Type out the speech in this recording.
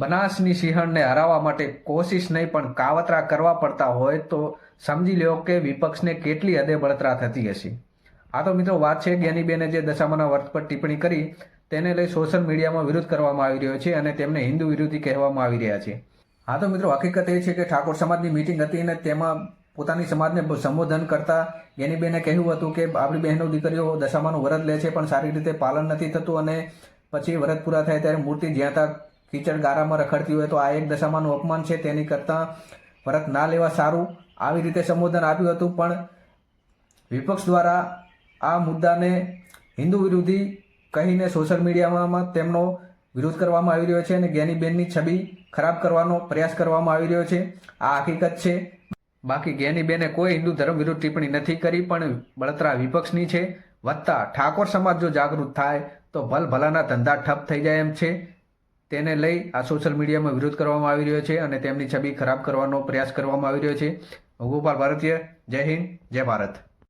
બનાસની સિંહણને હરાવવા માટે કોશિશ નહીં, પણ કાવતરા કરવા પડતા હોય તો સમજી લ્યો કે વિપક્ષને કેટલી હદે બળતરા થતી હશે. આ તો મિત્રો વાત છે જ્ઞાનીબેને જે દશામાના વર્ત પર ટિપ્પણી કરી, તેને લઈ સોશિયલ મીડિયામાં વિરોધ કરવામાં આવી રહ્યો છે અને તેમને હિન્દુ વિરોધી કહેવામાં આવી રહ્યા છે. હા તો મિત્રો હકીકત એ છે કે ઠાકોર સમાજની મિટિંગ હતી અને તેમાં પોતાની સમાજને સંબોધન કરતા જ્ઞાનીબેને કહ્યું હતું કે આપણી બહેનો દીકરીઓ દશામાનું વ્રત લે છે, પણ સારી રીતે પાલન નથી થતું અને પછી વ્રત પૂરા થાય ત્યારે મૂર્તિ જ્યાં ત્યાં કીચડ ગારામાં રખડતી હોય તો આ એક દશામાનું અપમાન છે. તેની કરતાં વ્રત ના લેવા સારું. આવી રીતે સંબોધન આપ્યું હતું, પણ વિપક્ષ દ્વારા આ મુદ્દાને હિન્દુ વિરોધી કહીને સોશિયલ મીડિયામાં તેમનો વિરોધ કરવામાં આવી રહ્યો છે અને જ્ઞાનીબેનની છબી ખરાબ કરવાનો પ્રયાસ કરવામાં આવી રહ્યો છે. આ હકીકત છે. બાકી જ્ઞાનીબેને કોઈ હિન્દુ ધર્મ વિરુદ્ધ ટિપ્પણી નથી કરી, પણ બળતરા વિપક્ષની છે. વત્તા ઠાકોર સમાજ જો જાગૃત થાય, તો ભલ ભલાના ધંધા ઠપ થઈ જાય એમ છે. તેને લઈ આ સોશિયલ મીડિયામાં વિરોધ કરવામાં આવી રહ્યો છે અને તેમની છબી ખરાબ કરવાનો પ્રયાસ કરવામાં આવી રહ્યો છે. ગોપાલ ભારતીય. જય હિન્દ. જય ભારત.